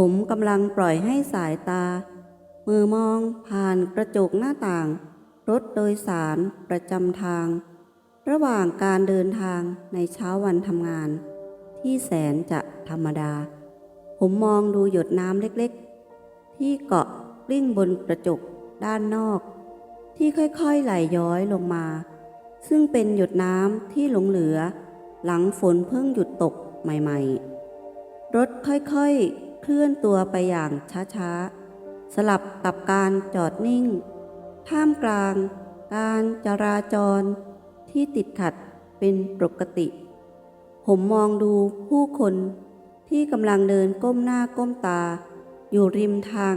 ผมกำลังปล่อยให้สายตา มือมองผ่านกระจกหน้าต่าง รถโดยสารประจำทาง ระหว่างการเดินทางในเช้าวันทำงาน ที่แสนจะธรรมดา ผมมองดูหยดน้ำเล็กๆ ที่เกาะกลิ้งบนกระจกด้านนอก ที่ค่อยๆไหลย้อยลงมา ซึ่งเป็นหยดน้ำที่หลงเหลือ หลังฝนเพิ่งหยุดตกใหม่ ๆ รถค่อยๆ เคลื่อนตัวไปอย่างช้าๆ สลับกับการจอดนิ่ง ท่ามกลาง การจราจรที่ติดขัดเป็นปกติ ผมมองดูผู้คนที่กำลังเดินก้มหน้าก้มตา อยู่ริมทาง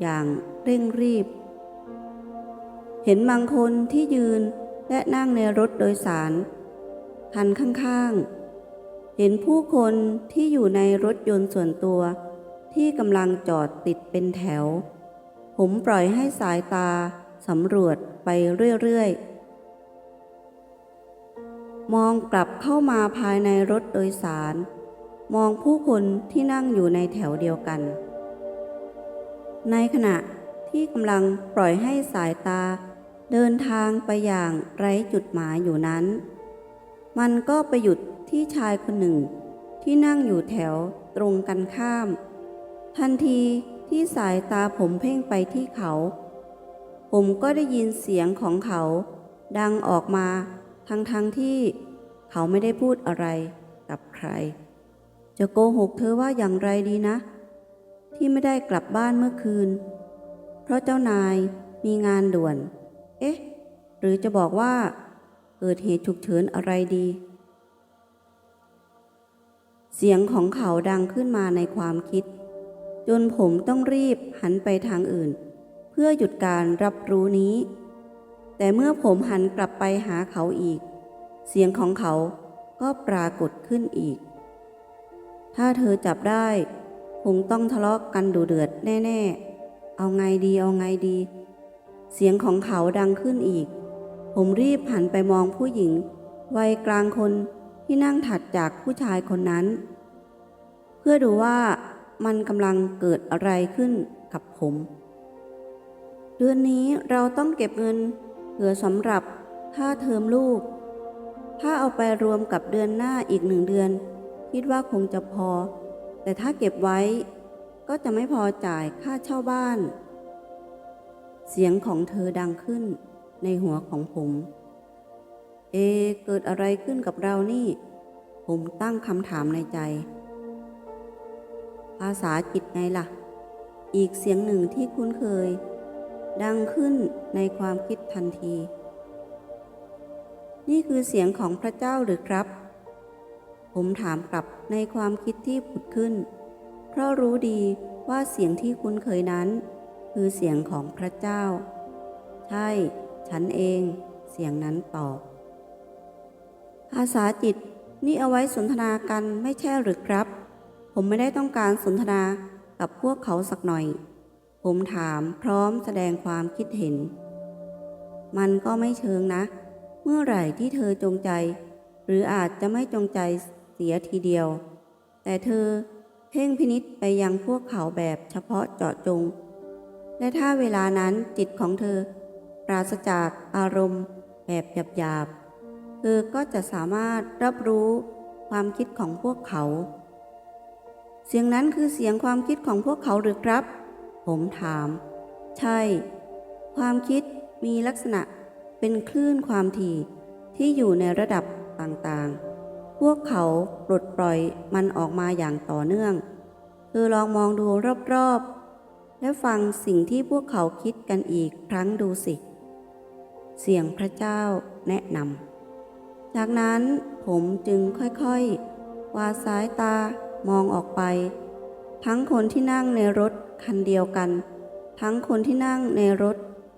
อย่างเร่งรีบ เห็นบางคนที่ยืนและนั่งในรถโดยสารคันข้างๆ เห็นผู้คนที่อยู่ในรถยนต์ส่วนตัว ที่กำลังจอดติดเป็นแถว ผมปล่อยให้สายตาสำรวจไปเรื่อยๆ มองกลับเข้ามาภายในรถโดยสาร มองผู้คนที่นั่งอยู่ในแถวเดียวกัน ในขณะที่กำลังปล่อยให้สายตาเดินทางไปอย่างไร้จุดหมายอยู่นั้น มันก็ไปหยุดที่ชายคนหนึ่งที่นั่งอยู่แถวตรงกันข้าม ทันทีที่สายตาผมเพ่งไปที่เขา ผมก็ได้ยินเสียงของเขา ดังออกมาทั้งๆทที่เขาไม่ได้พูดอะไรกับใคร จะโกหกเธอว่าอย่างไรดีนะ ที่ไม่ได้กลับบ้านเมื่อคืน เพราะเจ้านายมีงานด่วน เอ๊ะ หรือจะบอกว่าเกิดเหตุฉุกเฉินอะไรดี เสียงของเขาดังขึ้นมาในความคิด จนผมต้องรีบหันไปทางอื่น เพื่อหยุดการรับรู้นี้ แต่เมื่อผมหันกลับไปหาเขาอีก เสียงของเขาก็ปรากฏขึ้นอีก ถ้าเธอจับได้ คงต้องทะเลาะกกันดูเดือดแน่ๆ เอาไงดีเอาไงดี เสียงของเขาดังขึ้นอีก ผมรีบหันไปมองผู้หญิง วัยกลางคนที่นั่งถัดจากผู้ชายคนนั้น เพื่อดูว่า มันกำลังเกิดอะไรขึ้นกับผม เดือนนี้เราต้องเก็บเงินเผื่อสำหรับค่าเทอมลูก ถ้าเอาไปรวมกับเดือนหน้าอีกหนึ่งเดือน คิดว่าคงจะพอ แต่ถ้าเก็บไว้ ก็จะไม่พอจ่ายค่าเช่าบ้าน เสียงของเธอดังขึ้นในหัวของผม เอ เกิดอะไรขึ้นกับเรานี่ ผมตั้งคำถามในใจาษาจิตไงล่ะ อีกเสียงหนึ่งที่คุ้นเคย ดังขึ้นในความคิดทันที นี่คือเสียงของพระเจ้าหรือครับ ผมถามกลับในความคิดที่ผุดขึ้น เพราะรู้ดีว่าเสียงที่คุ้นเคยนั้น คือเสียงของพระเจ้า ใช่ ฉันเอง เสียงนั้นตอบภาษาจิตนี่เอาไว้สนทนากันไม่ใช่หรือครับ ผมไม่ได้ต้องการสนทนากับพวกเขาสักหน่อย ผมถามพร้อมแสดงความคิดเห็น มันก็ไม่เชิงนะ เมื่อไหร่ที่เธอจงใจ หรืออาจจะไม่จงใจเสียทีเดียว แต่เธอเพ่งพินิษไปยังพวกเขาแบบเฉพาะเจาะจง และถ้าเวลานั้นจิตของเธอ ปราศจากอารมณ์แบบหยาบๆเธอก็จะสามารถรับรู้ความคิดของพวกเขา สียงนั้นคือเสียงความคิดของพวกเขาหรือครับ ผมถาม ใช่ ความคิดมีลักษณะเป็นคลื่นความถี่ที่อยู่ในระดับต่างๆ พวกเขาปลดปล่อยมันออกมาอย่างต่อเนื่องเธอลองมองดูรอบๆ และฟังสิ่งที่พวกเขาคิดกันอีกครั้งดูสิ เสียงพระเจ้าแนะนำ จากนั้นผมจึงค่อยๆ วาดสายตา มองออกไป ทั้งคนที่นั่งในรถคันเดียวกัน ทั้งคนที่นั่งในรถ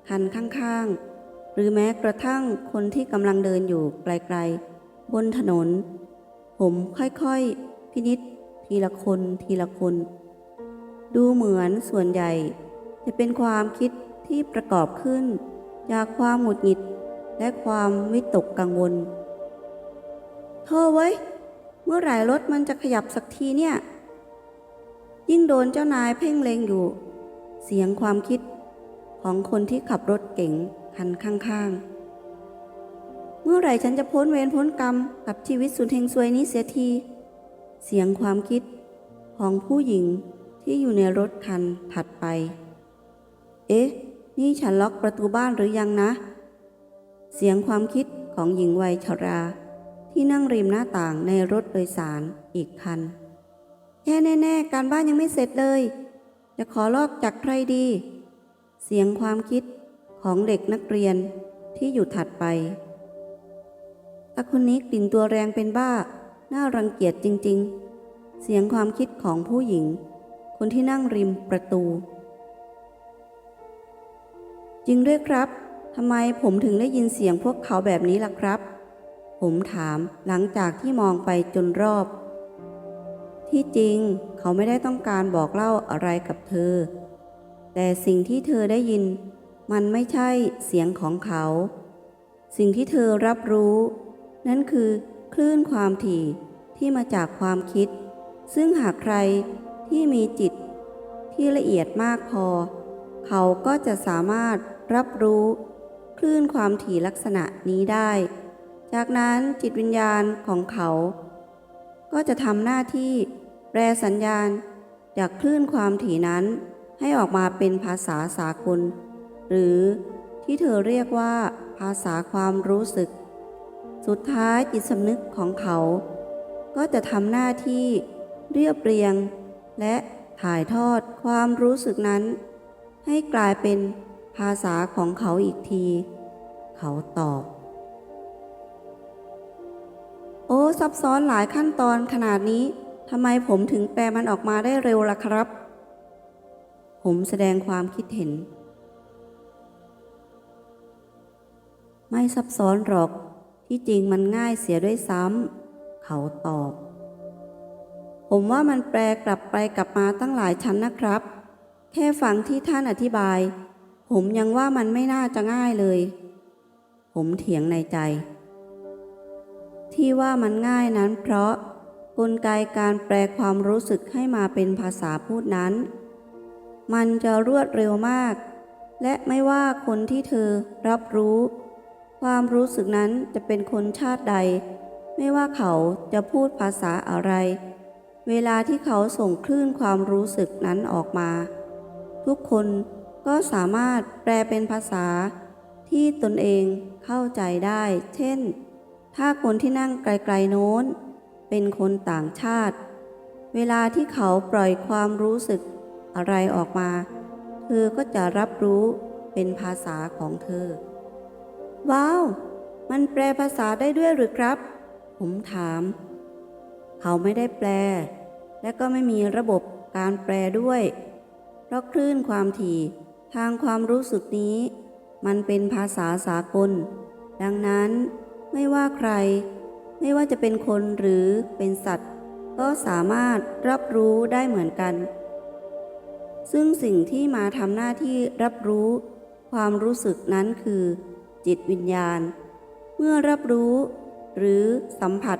คันข้างๆ หรือแม้กระทั่งคนที่กำลังเดินอยู่ไกลๆ บนถนน ผมค่อยๆ พินิษทีละคนทีละคน ดูเหมือนส่วนใหญ่ จะเป็นความคิดที่ประกอบขึ้น จากความหงุดหงิดและความวิตกกังวลเธอเว้ย เมื่อไหร่รถมันจะขยับสักทีเนี่ย ยิ่งโดนเจ้านายเพ่งเลงอยู่ เสียงความคิดของคนที่ขับรถเก๋งคันข้างๆ เมื่อไหร่ฉันจะพ้นเวรพ้นกรรมกับชีวิตสุดเฮงซวยนี้เสียที เสียงความคิดของผู้หญิงที่อยู่ในรถคันถัดไป เอ๊ะ นี่ฉันล็อกประตูบ้านหรือยังนะ เสียงความคิดของหญิงวัยชรา ที่นั่งริมหน้าต่างในรถโดยสารอีกคัน แค่แน่ๆ การบ้านยังไม่เสร็จเลย จะขอลอกจากใครดี เสียงความคิดของเด็กนักเรียนที่อยู่ถัดไปตาคนนี้กลิ่นตัวแรงเป็นบ้า น่ารังเกียจจริง ๆ เสียงความคิดของผู้หญิง คนที่นั่งริมประตู จริงด้วยครับทำไมผมถึงได้ยินเสียงพวกเขาแบบนี้ล่ะครับ ผมถามหลังจากที่มองไปจนรอบ ที่จริงเขาไม่ได้ต้องการบอกเล่าอะไรกับเธอ แต่สิ่งที่เธอได้ยิน มันไม่ใช่เสียงของเขา สิ่งที่เธอรับรู้ นั่นคือคลื่นความถี่ที่มาจากความคิด ซึ่งหากใครที่มีจิตที่ละเอียดมากพอ เขาก็จะสามารถรับรู้ คลื่นความถี่ลักษณะนี้ได้ จากนั้นจิตวิญญาณของเขา ก็จะทำหน้าที่แปลสัญญาณจากคลื่นความถี่นั้นให้ออกมาเป็นภาษาสากล หรือที่เธอเรียกว่าภาษาความรู้สึก สุดท้ายจิตสำนึกของเขา ก็จะทำหน้าที่เรียบเรียง และถ่ายทอดความรู้สึกนั้น ให้กลายเป็นภาษาของเขาอีกที เขาตอบ โอ้ซับซ้อนหลายขั้นตอนขนาดนี้ทำไมผมถึงแปลมันออกมาได้เร็วล่ะครับ ผมแสดงความคิดเห็น ไม่ซับซ้อนหรอก ที่จริงมันง่ายเสียด้วยซ้ำเขาตอบ ผมว่ามันแปลกลับไปกลับมาตั้งหลายชั้นนะครับ แค่ฟังที่ท่านอธิบาย ผมยังว่ามันไม่น่าจะง่ายเลย ผมเถียงในใจ ที่ว่ามันง่ายนั้นเพราะกลไกการแปลความรู้สึกให้มาเป็นภาษาพูดนั้น มันจะรวดเร็วมาก และไม่ว่าคนที่เธอรับรู้ ความรู้สึกนั้นจะเป็นคนชาติใด ไม่ว่าเขาจะพูดภาษาอะไร เวลาที่เขาส่งคลื่นความรู้สึกนั้นออกมา ทุกคนก็สามารถแปลเป็นภาษาที่ตนเองเข้าใจได้ เช่น ถ้าคนที่นั่งไกลๆโน้น เป็นคนต่างชาติ เวลาที่เขาปล่อยความรู้สึกอะไรออกมา เธอก็จะรับรู้เป็นภาษาของเธอ ว้าว มันแปลภาษาได้ด้วยหรือครับ ผมถาม เขาไม่ได้แปล และก็ไม่มีระบบการแปลด้วย เพราะคลื่นความถี่ทางความรู้สึกนี้ มันเป็นภาษาสากล ดังนั้น ไม่ว่าใคร ไม่ว่าจะเป็นคนหรือเป็นสัตว์ ก็สามารถรับรู้ได้เหมือนกัน ซึ่งสิ่งที่มาทำหน้าที่รับรู้ ความรู้สึกนั้นคือ จิตวิญญาณ เมื่อรับรู้ หรือสัมผัส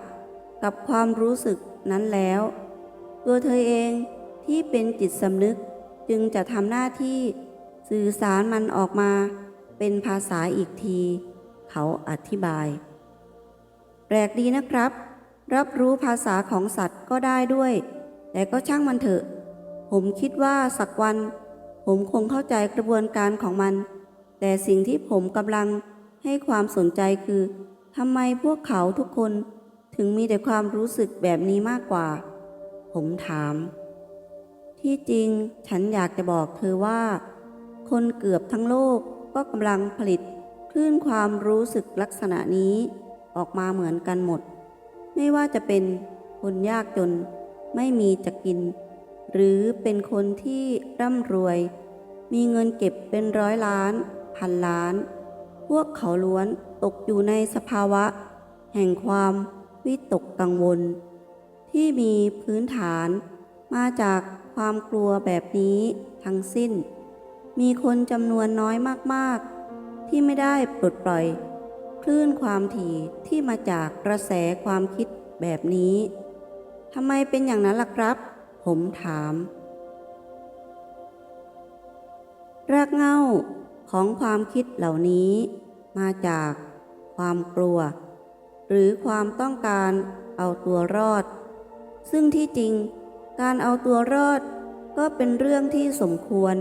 กับความรู้สึกนั้นแล้ว ตัวเธอเองที่เป็นจิตสำนึกจึงจะทำหน้าที่สื่อสารมันออกมาเป็นภาษาอีกที เขาอธิบาย แปลกดีนะครับ รับรู้ภาษาของสัตว์ก็ได้ด้วย แต่ก็ช่างมันเถอะ ผมคิดว่าสักวัน ผมคงเข้าใจกระบวนการของมัน แต่สิ่งที่ผมกำลังให้ความสนใจคือทำไมพวกเขาทุกคนถึงมีแต่ความรู้สึกแบบนี้มากกว่า ผมถาม ที่จริงฉันอยากจะบอกเธอว่า คนเกือบทั้งโลกก็กำลังผลิตคลื่นความรู้สึกลักษณะนี้ ออกมาเหมือนกันหมด ไม่ว่าจะเป็นคนยากจนไม่มีจะกิน หรือเป็นคนที่ร่ำรวย มีเงินเก็บเป็นร้อยล้าน พันล้าน พวกเขาล้วนตกอยู่ในสภาวะ แห่งความวิตกกังวล ที่มีพื้นฐานมาจากความกลัวแบบนี้ทั้งสิ้น มีคนจำนวนน้อยมาก ๆ ที่ไม่ได้ปลดปล่อย คลื่นความถี่ที่มาจากกระแสความคิดแบบนี้ทำไมเป็นอย่างนั้นล่ะครับ ผมถาม รากเหง้าของความคิดเหล่านี้ มาจากความกลัว หรือความต้องการเอาตัวรอด ซึ่งที่จริงการเอาตัวรอดก็เป็นเรื่องที่สมควร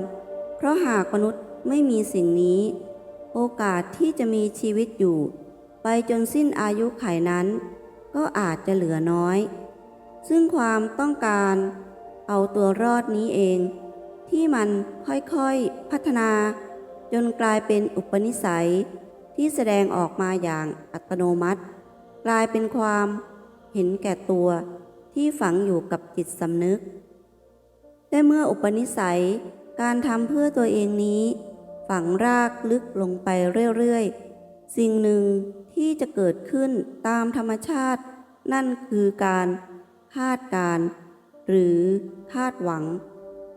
เพราะหากมนุษย์ไม่มีสิ่งนี้ โอกาสที่จะมีชีวิตอยู่ ไปจนสิ้นอายุไขนั้น ก็อาจจะเหลือน้อย ซึ่งความต้องการเอาตัวรอดนี้เอง ที่มันค่อยๆพัฒนา จนกลายเป็นอุปนิสัยที่แสดงออกมาอย่างอัตโนมัติ กลายเป็นความเห็นแก่ตัวที่ฝังอยู่กับจิตสำนึกแต่เมื่ออุปนิสัยการทำเพื่อตัวเองนี้ ฝังรากลึกลงไปเรื่อยๆ สิ่งหนึ่งที่จะเกิดขึ้นตามธรรมชาติ นั่นคือการคาดการ์หรือคาดหวัง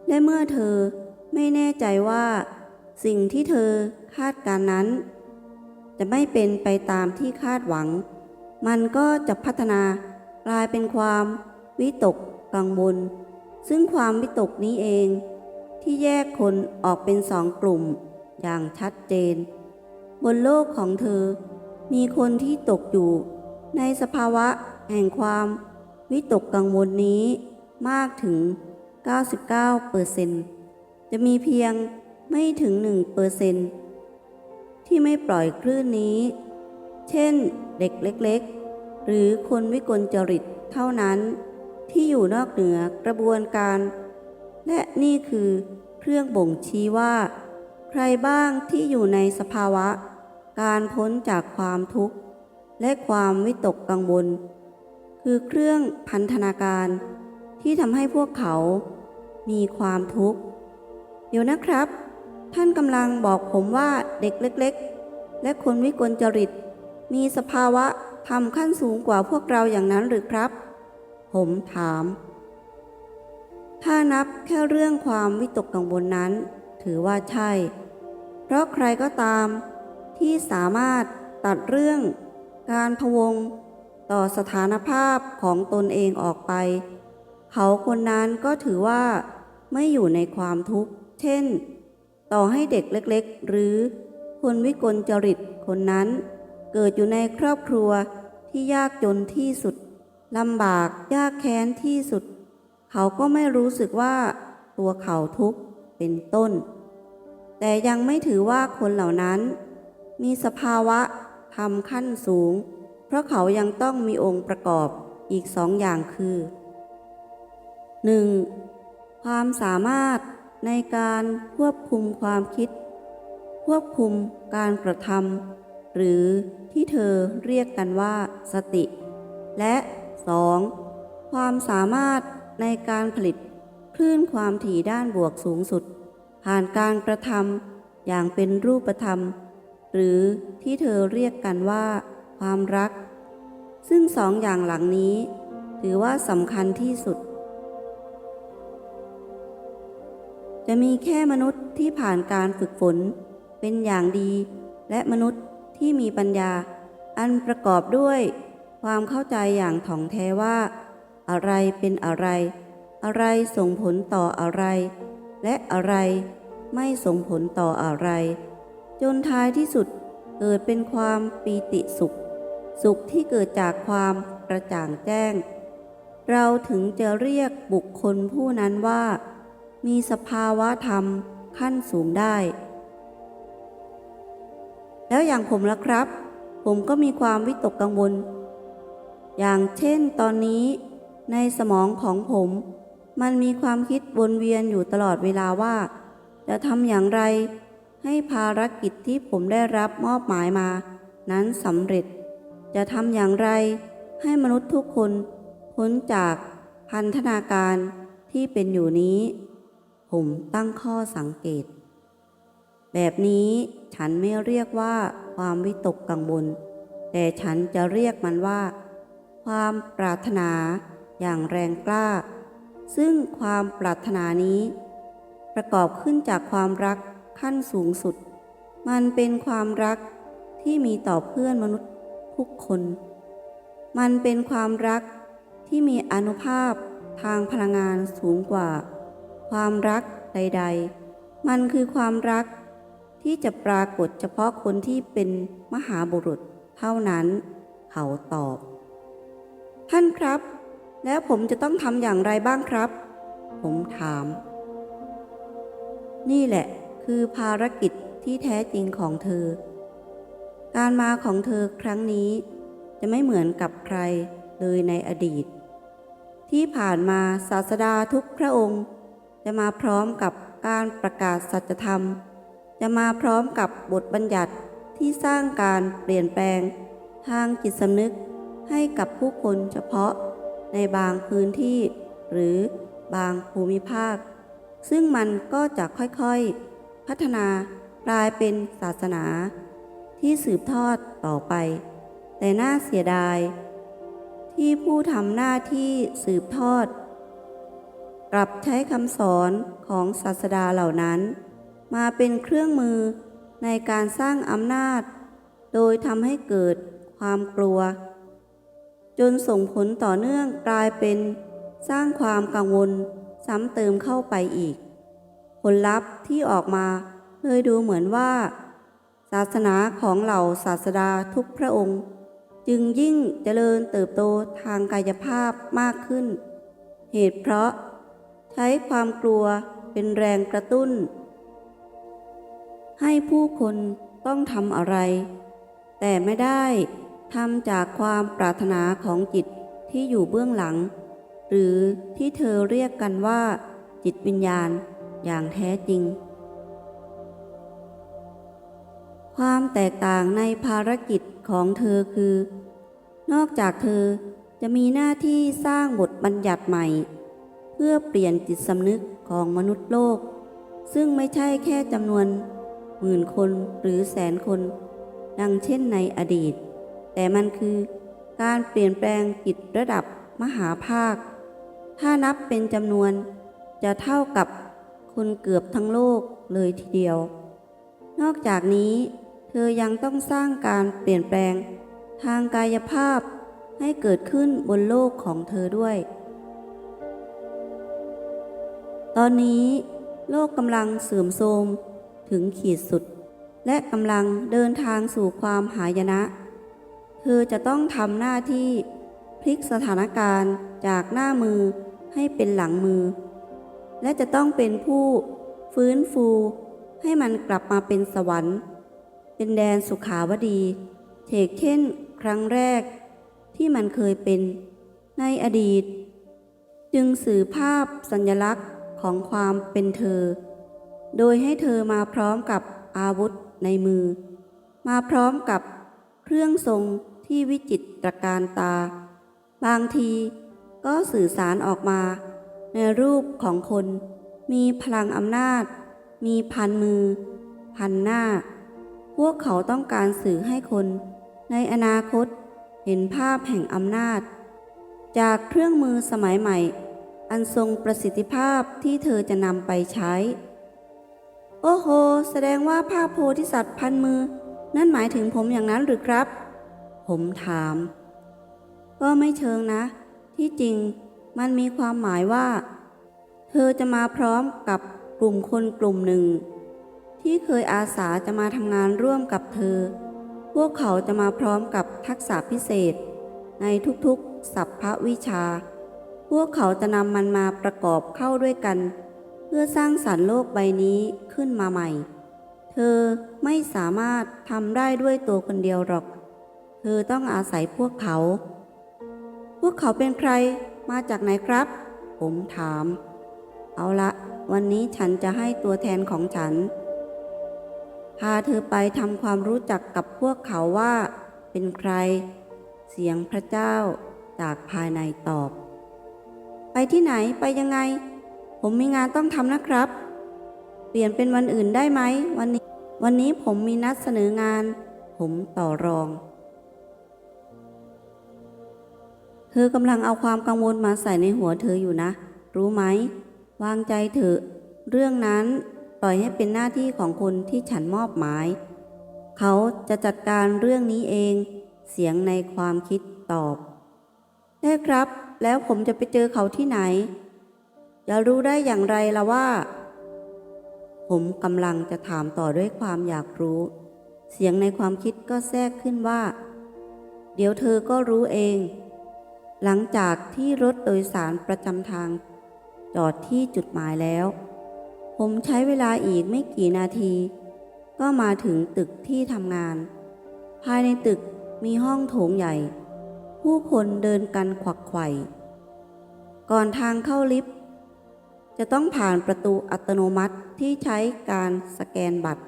และเมื่อเธอไม่แน่ใจว่า สิ่งที่เธอคาดการ์นั้น จะไม่เป็นไปตามที่คาดหวัง มันก็จะพัฒนากลายเป็นความวิตกกังวลซึ่งความวิตกนี้เองที่แยกคนออกเป็นสองกลุ่ม อย่างชัดเจน บนโลกของเธอ มีคนที่ตกอยู่ ในสภาวะแห่งความวิตกกังวลนี้มากถึง 99เปอร์เซนจะมีเพียงไม่ถึง1เปอร์เซนที่ไม่ปล่อยคลื่นนี้ เช่นเด็กเล็กๆ หรือคนวิกลจริตเท่านั้น ที่อยู่นอกเหนือกระบวนการ และนี่คือเครื่องบ่งชี้ว่า รบ้างที่อยู่ในสภาวะ การพ้นจากความทุกข์ และความวิตกกังวล คือเครื่องพันธนาการที่ทำให้พวกเขามีความทุกข์ เดี๋ยวนะครับ ท่านกำลังบอกผมว่าเด็กเล็ก ๆ และคนวิกลจริต มีสภาวะทำขั้นสูงกว่าพวกเราอย่างนั้นหรือครับ ผมถาม ถ้านับแค่เรื่องความวิตกกังวลนั้น ถือว่าใช่ เพราะใครก็ตามที่สามารถตัดเรื่องการพวงต่อสถานภาพของตนเองออกไป เขาคนนั้นก็ถือว่าไม่อยู่ในความทุกข์ เช่น ต่อให้เด็กเล็กๆ หรือคนวิกลจริตคนนั้น เกิดอยู่ในครอบครัวที่ยากจนที่สุดลำบากยากแค้นที่สุด เขาก็ไม่รู้สึกว่าตัวเขาทุกข์เป็นต้น แต่ยังไม่ถือว่าคนเหล่านั้น มีสภาวะทำขั้นสูง เพราะเขายังต้องมีองค์ประกอบอีกสองอย่างคือ 1. ความสามารถในการควบคุมความคิด ควบคุมการกระทำหรือที่เธอเรียกกันว่าสติ และ 2. ความสามารถในการผลิตคลื่นความถี่ด้านบวกสูงสุด ผ่านการกระทำอย่างเป็นรูปธรรม หรือที่เธอเรียกกันว่า ความรัก ซึ่งสองอย่างหลังนี้ ถือว่าสำคัญที่สุด จะมีแค่มนุษย์ที่ผ่านการฝึกฝน เป็นอย่างดี และมนุษย์ที่มีปัญญา อันประกอบด้วยความเข้าใจอย่างถ่องแท้ว่า อะไรเป็นอะไร อะไรส่งผลต่ออะไร และอะไร ไม่ส่งผลต่ออะไร จนท้ายที่สุดเกิดเป็นความปีติสุข สุขที่เกิดจากความกระจ่างแจ้ง เราถึงจะเรียกบุคคลผู้นั้นว่า มีสภาวะธรรมขั้นสูงได้ แล้วอย่างผมล่ะครับ ผมก็มีความวิตกกังวล อย่างเช่นตอนนี้ในสมองของผม มันมีความคิดวนเวียนอยู่ตลอดเวลาว่า จะทำอย่างไร ให้ภารกิจที่ผมได้รับมอบหมายมา นั้นสำเร็จ จะทำอย่างไร ให้มนุษย์ทุกคนพ้นจากพันธนาการที่เป็นอยู่นี้ ผมตั้งข้อสังเกต แบบนี้ฉันไม่เรียกว่าความวิตกกังวล แต่ฉันจะเรียกมันว่า ความปรารถนาอย่างแรงกล้า ซึ่งความปรารถนานี้ ประกอบขึ้นจากความรักขั้นสูงสุด มันเป็นความรักที่มีต่อเพื่อนมนุษย์ทุกคน มันเป็นความรักที่มีอนุภาพทางพลังงานสูงกว่า ความรักใด ๆ มันคือความรักที่จะปรากฏเฉพาะคนที่เป็นมหาบุรุษเท่านั้น เขาตอบ ท่านครับ แล้วผมจะต้องทำอย่างไรบ้างครับ ผมถาม นี่แหละคือภารกิจที่แท้จริงของเธอ การมาของเธอครั้งนี้ จะไม่เหมือนกับใครเลยในอดีต ที่ผ่านมาศาสดาทุกพระองค์ จะมาพร้อมกับการประกาศสัจธรรม จะมาพร้อมกับบทบัญญัติที่สร้างการเปลี่ยนแปลง ทางจิตสำนึกให้กับผู้คนเฉพาะในบางพื้นที่ หรือบางภูมิภาค ซึ่งมันก็จะค่อยๆ พัฒนากลายเป็นศาสนา ที่สืบทอดต่อไป แต่น่าเสียดาย ที่ผู้ทำหน้าที่สืบทอด กลับใช้คำสอนของศาสดาเหล่านั้น มาเป็นเครื่องมือในการสร้างอำนาจ โดยทำให้เกิดความกลัว จนส่งผลต่อเนื่องกลายเป็นสร้างความกังวล ซ้ำเติมเข้าไปอีก ผลลัพธ์ที่ออกมาเลยดูเหมือนว่า ศาสนาของเหล่าศาสดาทุกพระองค์ จึงยิ่งเจริญเติบโตทางกายภาพมากขึ้น เหตุเพราะใช้ความกลัวเป็นแรงกระตุ้น ให้ผู้คนต้องทำอะไร แต่ไม่ได้ทำจากความปรารถนาของจิตที่อยู่เบื้องหลัง หรือที่เธอเรียกกันว่า จิตวิญญาณอย่างแท้จริง ความแตกต่างในภารกิจของเธอคือ นอกจากเธอจะมีหน้าที่สร้างบทบัญญัติใหม่ เพื่อเปลี่ยนจิตสำนึกของมนุษย์โลก ซึ่งไม่ใช่แค่จำนวนหมื่นคนหรือแสนคน ดังเช่นในอดีต แต่มันคือการเปลี่ยนแปลงจิตระดับมหาภาค ถ้านับเป็นจำนวนจะเท่ากับคนเกือบทั้งโลกเลยทีเดียว นอกจากนี้ เธอยังต้องสร้างการเปลี่ยนแปลง ทางกายภาพให้เกิดขึ้นบนโลกของเธอด้วย ตอนนี้โลกกำลังเสื่อมโทรมถึงขีดสุด และกำลังเดินทางสู่ความหายนะ เธอจะต้องทำหน้าที่ ลิกสถานการณ์จากหน้ามือให้เป็นหลังมือ และจะต้องเป็นผู้ฟื้นฟูให้มันกลับมาเป็นสวรรค์ เป็นแดนสุขาวดีเทกเช่นครั้งแรกที่มันเคยเป็นในอดีต จึงสื่อภาพสัญลักษณ์ของความเป็นเธอ โดยให้เธอมาพร้อมกับอาวุธในมือ มาพร้อมกับเครื่องทรงที่วิจิตรการตา บางทีก็สื่อสารออกมา ในรูปของคน มีพลังอำนาจ มีพันมือ พันหน้า พวกเขาต้องการสื่อให้คน ในอนาคตเห็นภาพแห่งอำนาจ จากเครื่องมือสมัยใหม่ อันทรงประสิทธิภาพที่เธอจะนำไปใช้ โอ้โห แสดงว่าภาพโพธิสัตว์พันมือ นั่นหมายถึงผมอย่างนั้นหรือครับ ผมถาม ก็ไม่เชิงนะ ที่จริงมันมีความหมายว่า เธอจะมาพร้อมกับกลุ่มคนกลุ่มหนึ่ง ที่เคยอาสาจะมาทำงานร่วมกับเธอ พวกเขาจะมาพร้อมกับทักษะพิเศษ ในทุกๆสัพพวิชา พวกเขาจะนำมันมาประกอบเข้าด้วยกัน เพื่อสร้างสรรค์โลกใบนี้ขึ้นมาใหม่ เธอไม่สามารถทำได้ด้วยตัวคนเดียวหรอก เธอต้องอาศัยพวกเขา พวกเขาเป็นใครมาจากไหนครับ ผมถาม เอาละ วันนี้ฉันจะให้ตัวแทนของฉัน พาเธอไปทำความรู้จักกับพวกเขาว่า เป็นใคร เสียงพระเจ้าจากภายในตอบ ไปที่ไหนไปยังไง ผมมีงานต้องทำนะครับ เปลี่ยนเป็นวันอื่นได้ไหม วันนี้ วันนี้ผมมีนัดเสนองาน ผมต่อรอง ธอกำลังเอาความกังวลมาใส่ในหัวเธออยู่นะ รู้ไหม วางใจเถอะ เรื่องนั้นปล่อยให้เป็นหน้าที่ของคนที่ฉันมอบหมาย เขาจะจัดการเรื่องนี้เอง เสียงในความคิดตอบ ได้ครับ แล้วผมจะไปเจอเขาที่ไหน จะรู้ได้อย่างไรล่ะว่า ผมกำลังจะถามต่อด้วยความอยากรู้ เสียงในความคิดก็แทรกขึ้นว่า เดี๋ยวเธอก็รู้เอง หลังจากที่รถโดยสารประจำทาง จอดที่จุดหมายแล้ว ผมใช้เวลาอีกไม่กี่นาที ก็มาถึงตึกที่ทำงาน ภายในตึกมีห้องโถงใหญ่ ผู้คนเดินกันขวักไขว่ก่อนทางเข้าลิฟต์ จะต้องผ่านประตูอัตโนมัติที่ใช้การสแกนบัตร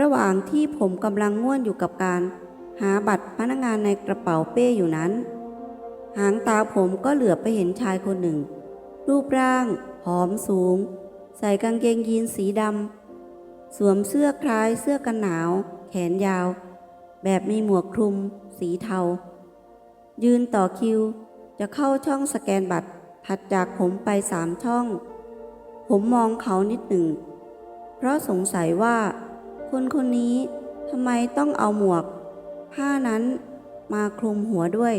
ระหว่างที่ผมกำลังง่วนอยู่กับการ หาบัตรพนักงานในกระเป๋าเป้อยู่นั้น หางตาผมก็เหลือบไปเห็นชายคนหนึ่ง รูปร่างผอมสูง ใส่กางเกงยีนสีดำ สวมเสื้อคล้ายเสื้อกันหนาว แขนยาว แบบมีหมวกคลุม สีเทา ยืนต่อคิว จะเข้าช่องสแกนบัตร ถัดจากผมไปสามช่อง ผมมองเขานิดหนึ่ง เพราะสงสัยว่า คนคนนี้ทำไมต้องเอาหมวก ผ้านั้นมาคลุมหัวด้วย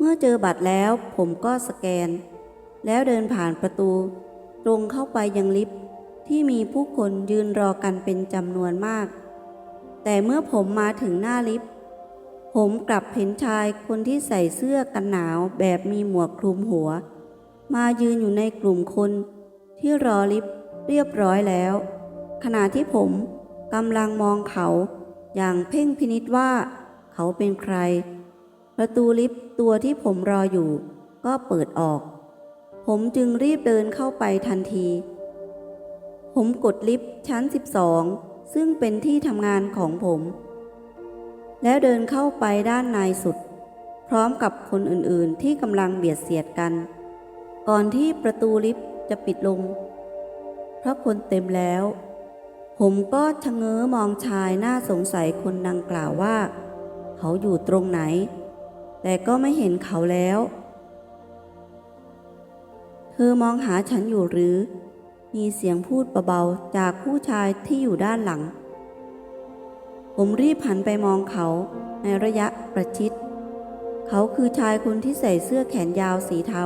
เมื่อเจอบัตรแล้วผมก็สแกน แล้วเดินผ่านประตู ตรงเข้าไปยังลิฟต์ที่มีผู้คนยืนรอกันเป็นจำนวนมาก แต่เมื่อผมมาถึงหน้าลิฟต์ผมกลับเห็นชายคนที่ใส่เสื้อกันหนาวแบบมีหมวกคลุมหัว มายืนอยู่ในกลุ่มคนที่รอลิฟต์เรียบร้อยแล้ว ขณะที่ผมกำลังมองเขาอย่างเพ่งพินิษว่า เขาเป็นใคร ประตูลิฟต์ตัวที่ผมรออยู่ ก็เปิดออก ผมจึงรีบเดินเข้าไปทันที ผมกดลิฟต์ชั้น 12 ซึ่งเป็นที่ทำงานของผม แล้วเดินเข้าไปด้านในสุด พร้อมกับคนอื่นๆที่กำลังเบียดเสียดกัน ก่อนที่ประตูลิฟต์จะปิดลง เพราะคนเต็มแล้ว ผมก็ชะเง้อมองชายหน่าสงสัยคนดังกล่าวว่า เขาอยู่ตรงไหน แต่ก็ไม่เห็นเขาแล้ว เธอมองหาฉันอยู่หรือ มีเสียงพูดเบาๆจากผู้ชายที่อยู่ด้านหลัง ผมรีบหันไปมองเขาในระยะประชิด เขาคือชายคนที่ใส่เสื้อแขนยาวสีเทา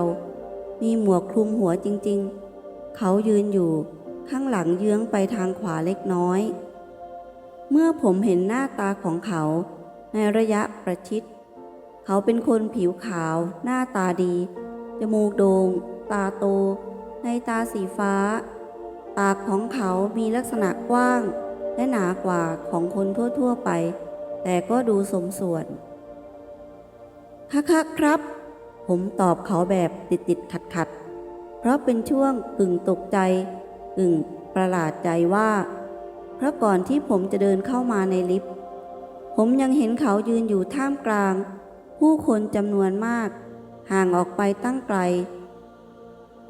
มีหมวกคลุมหัวจริงๆ เขายืนอยู่ข้างหลังเยื้องไปทางขวาเล็กน้อย เมื่อผมเห็นหน้าตาของเขาในระยะประชิด เขาเป็นคนผิวขาว หน้าตาดี จมูกโดง่ง ตาโต ในตาสีฟ้า ปากของเขามีลักษณะกว้าง และหนากว่าของคนทั่วๆไป แต่ก็ดูสมส่วนค่ะค่ะครับ ผมตอบเขาแบบติดติดขัดขัดๆ เพราะเป็นช่วงกึ่งตกใจ กึ่งประหลาดใจว่า เพราะก่อนที่ผมจะเดินเข้ามาในลิฟต์ ผมยังเห็นเขายืนอยู่ท่ามกลาง ผู้คนจำนวนมาก ห่างออกไปตั้งไกล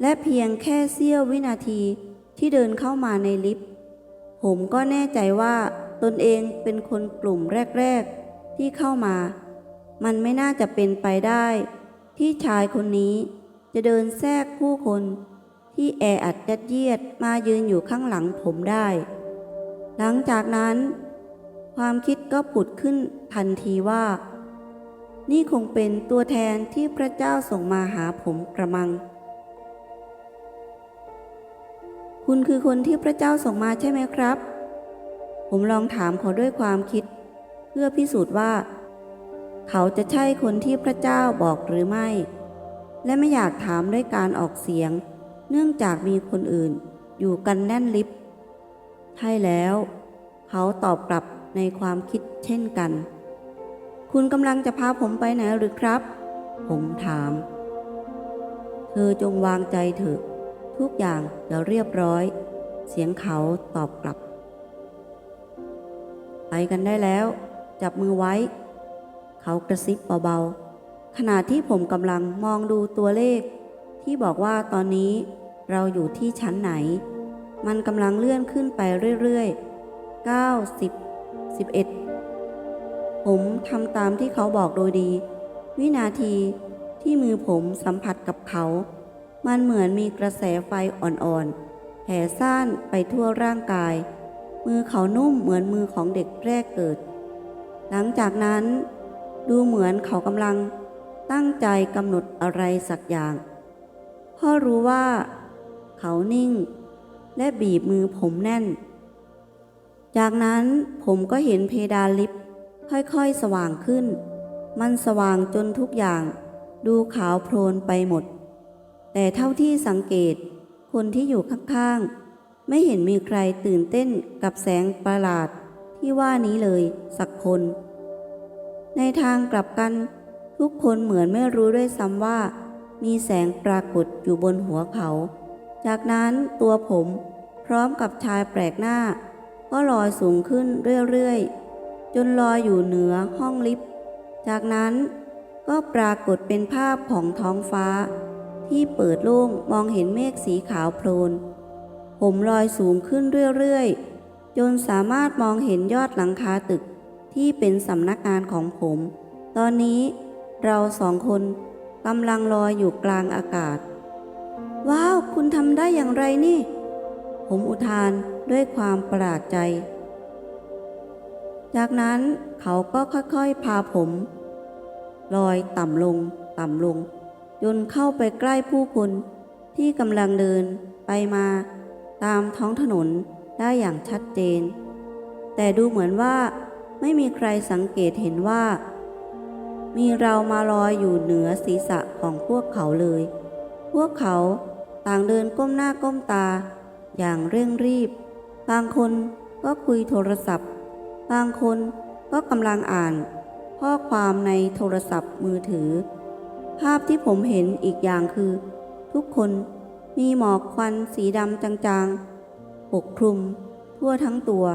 และเพียงแค่เสี้ยววินาทีที่เดินเข้ามาในลิฟต์ ผมก็แน่ใจว่าตนเองเป็นคนกลุ่มแรก ๆ ที่เข้ามา มันไม่น่าจะเป็นไปได้ ที่ชายคนนี้จะเดินแทรกผู้คน ที่แออัดยัดเยียดมายืนอยู่ข้างหลังผมได้ หลังจากนั้น ความคิดก็ผุดขึ้นทันทีว่า นี่คงเป็นตัวแทนที่พระเจ้าส่งมาหาผมกระมัง คุณคือคนที่พระเจ้าส่งมาใช่ไหมครับ ผมลองถามเขาด้วยความคิด เพื่อพิสูจน์ว่า เขาจะใช่คนที่พระเจ้าบอกหรือไม่ และไม่อยากถามด้วยการออกเสียง เนื่องจากมีคนอื่นอยู่กันแน่นลิฟต์ใช่แล้ว เขาตอบกลับในความคิดเช่นกัน คุณกำลังจะพาผมไปไหนหรือครับ ผมถาม เธอจงวางใจเถอะ ทุกอย่างจะเรียบร้อย เสียงเขาตอบกลับ ไปกันได้แล้ว จับมือไว้ เขากระซิบเบาๆ ขณะที่ผมกำลังมองดูตัวเลข ที่บอกว่าตอนนี้เราอยู่ที่ชั้นไหน มันกำลังเลื่อนขึ้นไปเรื่อยๆ 9 10 11 ผมทำตามที่เขาบอกโดยดี วินาทีที่มือผมสัมผัสกับเขา มันเหมือนมีกระแสไฟอ่อนๆแผ่ซ่านไปทั่วร่างกาย มือเขานุ่มเหมือนมือของเด็กแรกเกิด หลังจากนั้น ดูเหมือนเขากำลังตั้งใจกำหนดอะไรสักอย่าง พ่อรู้ว่า เขานิ่ง และบีบมือผมแน่น จากนั้นผมก็เห็นเพดานลิฟต์ ค่อยๆสว่างขึ้น มันสว่างจนทุกอย่าง ดูขาวโพลนไปหมด แต่เท่าที่สังเกต คนที่อยู่ข้างๆ ไม่เห็นมีใครตื่นเต้นกับแสงประหลาดที่ว่านี้เลยสักคน ในทางกลับกันทุกคนเหมือนไม่รู้ด้วยซ้ำว่า มีแสงปรากฏอยู่บนหัวเขา จากนั้นตัวผมพร้อมกับชายแปลกหน้า ก็ลอยสูงขึ้นเรื่อยๆ จนลอยอยู่เหนือห้องลิฟต์ จากนั้นก็ปรากฏเป็นภาพของท้องฟ้า ที่เปิดโล่งมองเห็นเมฆสีขาวโพลน ผมลอยสูงขึ้นเรื่อยๆ จนสามารถมองเห็นยอดหลังคาตึกที่เป็นสำนักงานของผม ตอนนี้เราสองคนกำลังลอยอยู่กลางอากาศ ว้าว คุณทำได้อย่างไรนี่ ผมอุทานด้วยความประหลาดใจ จากนั้นเขาก็ค่อยๆพาผม ลอยต่ำลงต่ำลง จนเข้าไปใกล้ผู้คนที่กำลังเดินไปมาตามท้องถนนได้อย่างชัดเจน แต่ดูเหมือนว่าไม่มีใครสังเกตเห็นว่า มีเรามาลอยอยู่เหนือศีรษะของพวกเขาเลย พวกเขาต่างเดินก้มหน้าก้มตา อย่างเร่งรีบ บางคนก็คุยโทรศัพท์ บางคนก็กำลังอ่านข้อความในโทรศัพท์มือถือ ภาพที่ผมเห็นอีกอย่างคือ ทุกคนมีหมอกควันสีดำจางๆ ปกคลุมทั่วทั้งตัว